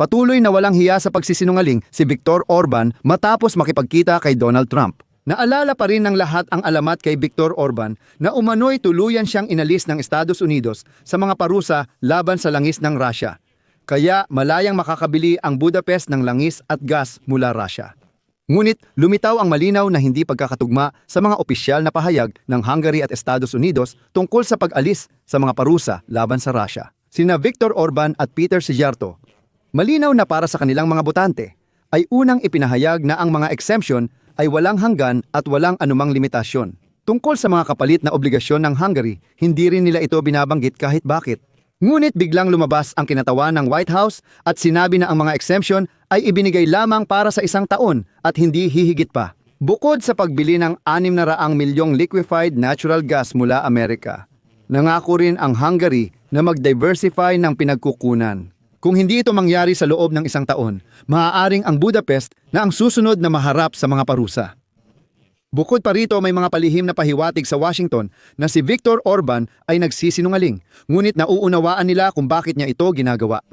Patuloy na walang hiya sa pagsisinungaling si Viktor Orban matapos makipagkita kay Donald Trump. Naalala pa rin ng lahat ang alamat kay Viktor Orban na umano'y tuluyan siyang inalis ng Estados Unidos sa mga parusa laban sa langis ng Russia. Kaya malayang makakabili ang Budapest ng langis at gas mula Russia. Ngunit lumitaw ang malinaw na hindi pagkakatugma sa mga opisyal na pahayag ng Hungary at Estados Unidos tungkol sa pag-alis sa mga parusa laban sa Russia. Sina Viktor Orban at Peter Sijarto, malinaw na para sa kanilang mga botante, ay unang ipinahayag na ang mga exemption ay walang hanggan at walang anumang limitasyon. Tungkol sa mga kapalit na obligasyon ng Hungary, hindi rin nila ito binabanggit kahit bakit. Ngunit biglang lumabas ang kinatawan ng White House at sinabi na ang mga exemption ay ibinigay lamang para sa isang taon at hindi hihigit pa. Bukod sa pagbili ng 600 milyong liquefied natural gas mula Amerika, nangako rin ang Hungary na mag-diversify ng pinagkukunan. Kung hindi ito mangyari sa loob ng isang taon, maaaring ang Budapest na ang susunod na maharap sa mga parusa. Bukod pa rito may mga palihim na pahiwatig sa Washington na si Viktor Orban ay nagsisinungaling, ngunit nauunawaan nila kung bakit niya ito ginagawa.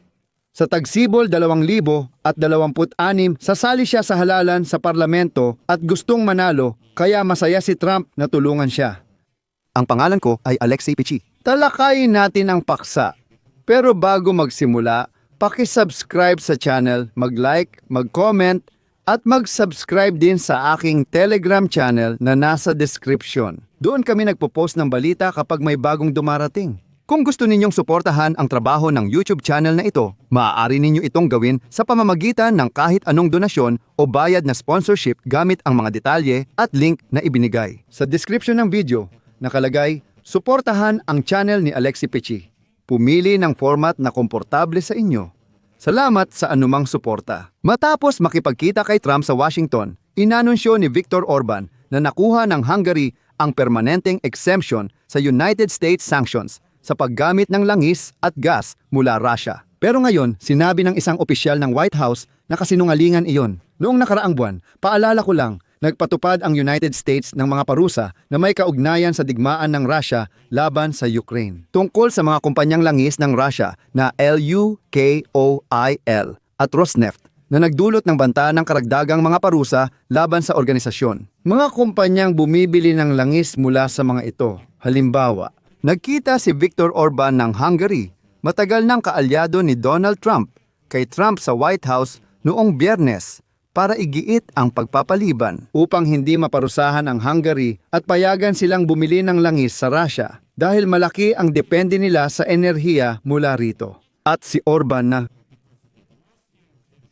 Sa tagsibol 2026, sasali siya sa halalan sa parlamento at gustong manalo kaya masaya si Trump na tulungan siya. Ang pangalan ko ay Alexei Pichi. Talakayin natin ang paksa. Pero bago magsimula, paki-subscribe sa channel, mag-like, mag-comment, at mag-subscribe din sa aking Telegram channel na nasa description. Doon kami nagpo-post ng balita kapag may bagong dumarating. Kung gusto ninyong suportahan ang trabaho ng YouTube channel na ito, maaari ninyo itong gawin sa pamamagitan ng kahit anong donasyon o bayad na sponsorship gamit ang mga detalye at link na ibinigay. Sa description ng video, nakalagay, suportahan ang channel ni Alexi Pechi. Pumili ng format na komportable sa inyo. Salamat sa anumang suporta. Matapos makipagkita kay Trump sa Washington, inanunsyo ni Viktor Orban na nakuha ng Hungary ang permanenteng exemption sa United States sanctions sa paggamit ng langis at gas mula Russia. Pero ngayon, sinabi ng isang opisyal ng White House na kasinungalingan iyon. Noong nakaraang buwan, paalala ko lang, nagpatupad ang United States ng mga parusa na may kaugnayan sa digmaan ng Russia laban sa Ukraine. Tungkol sa mga kumpanyang langis ng Russia na LUKOIL at Rosneft na nagdulot ng banta ng karagdagang mga parusa laban sa organisasyon. Mga kumpanyang bumibili ng langis mula sa mga ito. Halimbawa, nagkita si Viktor Orban ng Hungary, matagal ng kaalyado ni Donald Trump, kay Trump sa White House noong biyernes para igiit ang pagpapaliban upang hindi maparusahan ang Hungary at payagan silang bumili ng langis sa Russia dahil malaki ang depende nila sa enerhiya mula rito. At si Orban na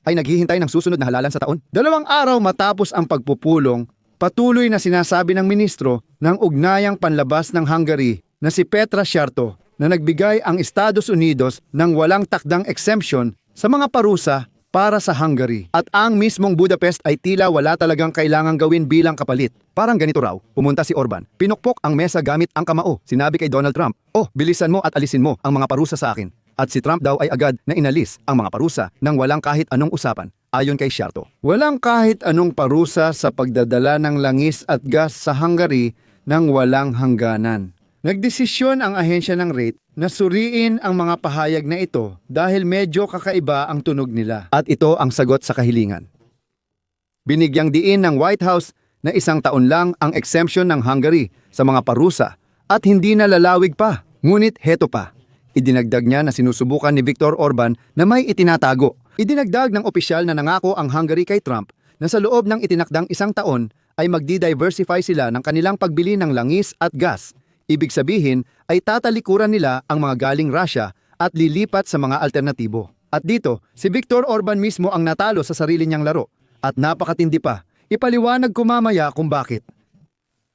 ay naghihintay ng susunod na halalan sa taon. Dalawang araw matapos ang pagpupulong, patuloy na sinasabi ng ministro ng ugnayang panlabas ng Hungary na si Petra Sciarto na nagbigay ang Estados Unidos ng walang takdang exemption sa mga parusa para sa Hungary. At ang mismong Budapest ay tila wala talagang kailangang gawin bilang kapalit. Parang ganito raw, pumunta si Orban, pinukpok ang mesa gamit ang kamao. Sinabi kay Donald Trump, Oh, bilisan mo at alisin mo ang mga parusa sa akin. At si Trump daw ay agad na inalis ang mga parusa nang walang kahit anong usapan. Ayon kay Sciarto, walang kahit anong parusa sa pagdadala ng langis at gas sa Hungary nang walang hangganan. Nagdesisyon ang ahensya ng rate na suriin ang mga pahayag na ito dahil medyo kakaiba ang tunog nila. At ito ang sagot sa kahilingan. Binigyang diin ng White House na isang taon lang ang exemption ng Hungary sa mga parusa at hindi na lalawig pa. Ngunit heto pa, idinagdag niya na sinusubukan ni Viktor Orban na may itinatago. Idinagdag ng opisyal na nangako ang Hungary kay Trump na sa loob ng itinakdang isang taon ay magdi-diversify sila ng kanilang pagbili ng langis at gas. Ibig sabihin ay tatalikuran nila ang mga galing Russia at lilipat sa mga alternatibo. At dito, si Viktor Orban mismo ang natalo sa sarili niyang laro. At napakatindi pa, ipaliwanag ko mamaya kung bakit.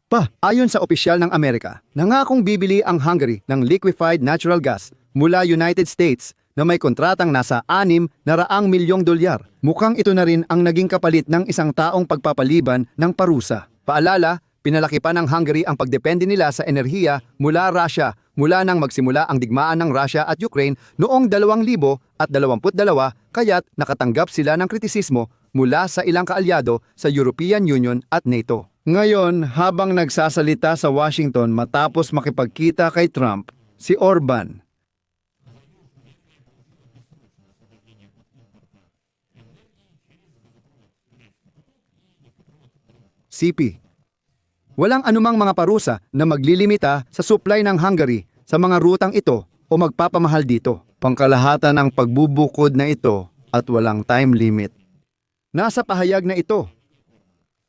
Pa, ayon sa opisyal ng Amerika, nangakong bibili ang Hungary ng liquefied natural gas mula United States na may kontratang nasa 6 na raang milyong dolyar. Mukhang ito na rin ang naging kapalit ng isang taong pagpapaliban ng parusa. Paalala, Pinalaki pa ng Hungary ang pagdepende nila sa enerhiya mula Russia mula nang magsimula ang digmaan ng Russia at Ukraine noong 2022 kaya't nakatanggap sila ng kritisismo mula sa ilang kaalyado sa European Union at NATO. Ngayon, habang nagsasalita sa Washington matapos makipagkita kay Trump, si Orban, CP Walang anumang mga parusa na maglilimita sa supply ng Hungary sa mga rutang ito o magpapamahal dito. Pangkalahatan ang pagbubukod na ito at walang time limit. Nasa pahayag na ito.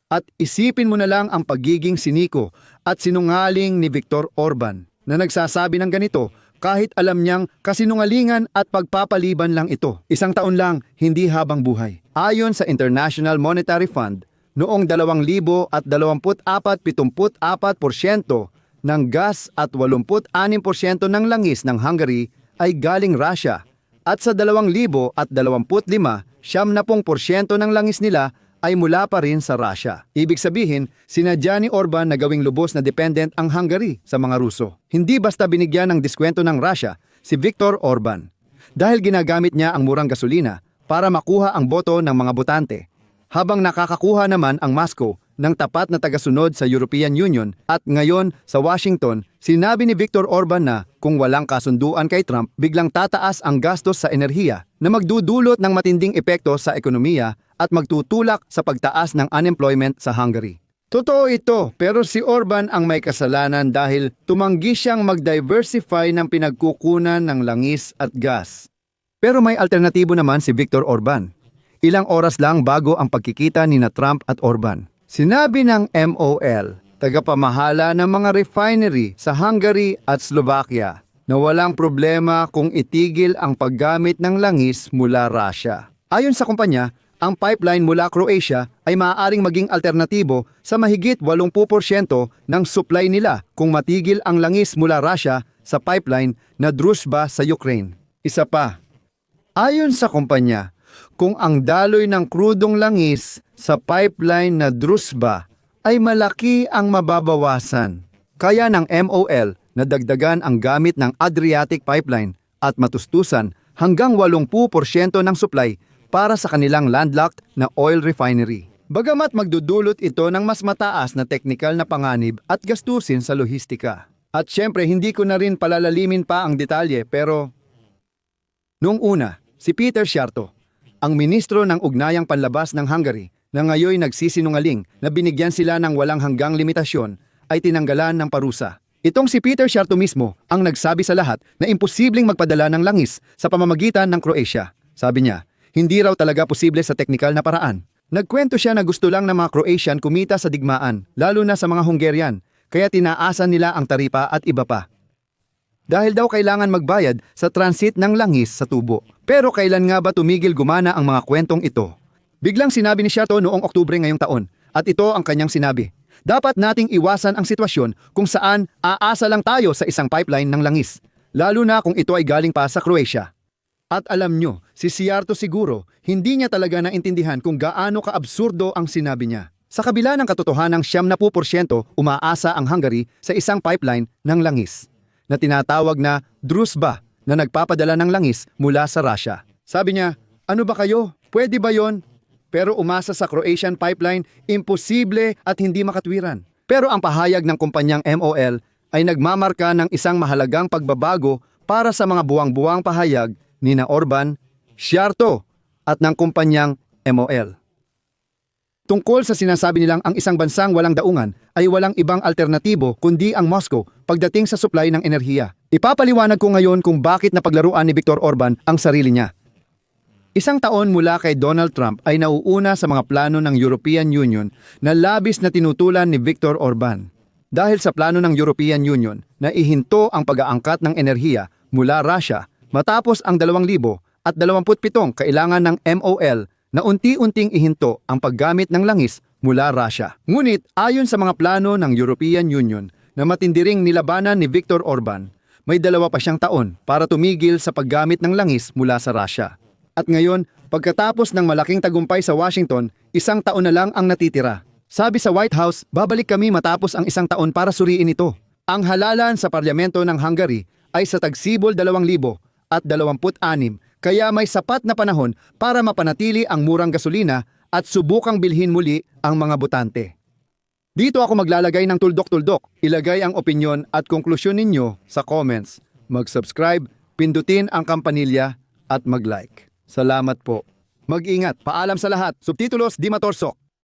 At isipin mo na lang ang pagiging siniko at sinungaling ni Viktor Orban na nagsasabi ng ganito kahit alam niyang kasinungalingan at pagpapaliban lang ito. Isang taon lang, hindi habang buhay. Ayon sa International Monetary Fund, noong 2024, 74% ng gas at 86% ng langis ng Hungary ay galing Russia. At sa 2025, 70% ng langis nila ay mula pa rin sa Russia. Ibig sabihin, sinadya ni Orban na gawing lubos na dependent ang Hungary sa mga Ruso. Hindi basta binigyan ng diskwento ng Russia si Viktor Orban. Dahil ginagamit niya ang murang gasolina para makuha ang boto ng mga botante. Habang nakakakuha naman ang Moscow ng tapat na tagasunod sa European Union at ngayon sa Washington, sinabi ni Viktor Orban na kung walang kasunduan kay Trump, biglang tataas ang gastos sa enerhiya na magdudulot ng matinding epekto sa ekonomiya at magtutulak sa pagtaas ng unemployment sa Hungary. Totoo ito, pero si Orban ang may kasalanan dahil tumanggi siyang mag-diversify ng pinagkukunan ng langis at gas. Pero may alternatibo naman si Viktor Orban. Ilang oras lang bago ang pagkikita ni na Trump at Orban. Sinabi ng MOL, tagapamahala ng mga refinery sa Hungary at Slovakia, na walang problema kung itigil ang paggamit ng langis mula Russia. Ayon sa kumpanya, ang pipeline mula Croatia ay maaaring maging alternatibo sa mahigit 80% ng supply nila kung matigil ang langis mula Russia sa pipeline na Druzhba sa Ukraine. Isa pa, Ayon sa kumpanya, kung ang daloy ng krudong langis sa pipeline na Druzhba ay malaki ang mababawasan. Kaya ng MOL na dagdagan ang gamit ng Adriatic Pipeline at matustusan hanggang 80% ng supply para sa kanilang landlocked na oil refinery. Bagamat magdudulot ito ng mas mataas na teknikal na panganib at gastusin sa lohistika. At syempre hindi ko na rin palalalimin pa ang detalye pero Noong una, si Peter Sciarto, ang ministro ng Ugnayang Panlabas ng Hungary na ngayon nagsisinungaling na binigyan sila ng walang hanggang limitasyon ay tinanggalan ng parusa. Itong si Peter Sciarto mismo ang nagsabi sa lahat na imposibleng magpadala ng langis sa pamamagitan ng Croatia. Sabi niya, hindi raw talaga posible sa teknikal na paraan. Nagkwento siya na gusto lang ng mga Croatian kumita sa digmaan, lalo na sa mga Hungarian, kaya tinaasan nila ang taripa at iba pa dahil daw kailangan magbayad sa transit ng langis sa tubo. Pero kailan nga ba tumigil gumana ang mga kwentong ito? Biglang sinabi ni Shato noong Oktubre ngayong taon, at ito ang kanyang sinabi. Dapat nating iwasan ang sitwasyon kung saan aasa lang tayo sa isang pipeline ng langis, lalo na kung ito ay galing pa sa Croatia. At alam nyo, si Siarto siguro, hindi niya talaga naintindihan kung gaano kaabsurdo ang sinabi niya. Sa kabila ng katotohanang siyam na po porsyento, umaasa ang Hungary sa isang pipeline ng langis na tinatawag na Druzhba na nagpapadala ng langis mula sa Russia. Sabi niya, ano ba kayo? Pwede ba yon? Pero umasa sa Croatian pipeline, imposible at hindi makatwiran. Pero ang pahayag ng kumpanyang MOL ay nagmamarka ng isang mahalagang pagbabago para sa mga buwang-buwang pahayag ni na Orban, Sciarto at ng kumpanyang MOL. Tungkol sa sinasabi nilang ang isang bansang walang daungan ay walang ibang alternatibo kundi ang Moscow pagdating sa supply ng enerhiya. Ipapaliwanag ko ngayon kung bakit napaglaruan ni Viktor Orban ang sarili niya. Isang taon mula kay Donald Trump ay nauuna sa mga plano ng European Union na labis na tinutulan ni Viktor Orban. Dahil sa plano ng European Union na ihinto ang pag-aangkat ng enerhiya mula Russia matapos ang 2027 kailangan ng MOL na unti-unting ihinto ang paggamit ng langis mula Russia. Ngunit ayon sa mga plano ng European Union na matindiring nilabanan ni Viktor Orban, may dalawa pa siyang taon para tumigil sa paggamit ng langis mula sa Russia. At ngayon, pagkatapos ng malaking tagumpay sa Washington, isang taon na lang ang natitira. Sabi sa White House, babalik kami matapos ang isang taon para suriin ito. Ang halalan sa parlamento ng Hungary ay sa tagsibol 2,000 at 26 kaya may sapat na panahon para mapanatili ang murang gasolina at subukang bilhin muli ang mga botante. Dito ako maglalagay ng tuldok-tuldok. Ilagay ang opinyon at konklusyon ninyo sa comments. Mag-subscribe, pindutin ang kampanilya at mag-like. Salamat po. Mag-ingat. Paalam sa lahat. Subtitulos Di Matorsok.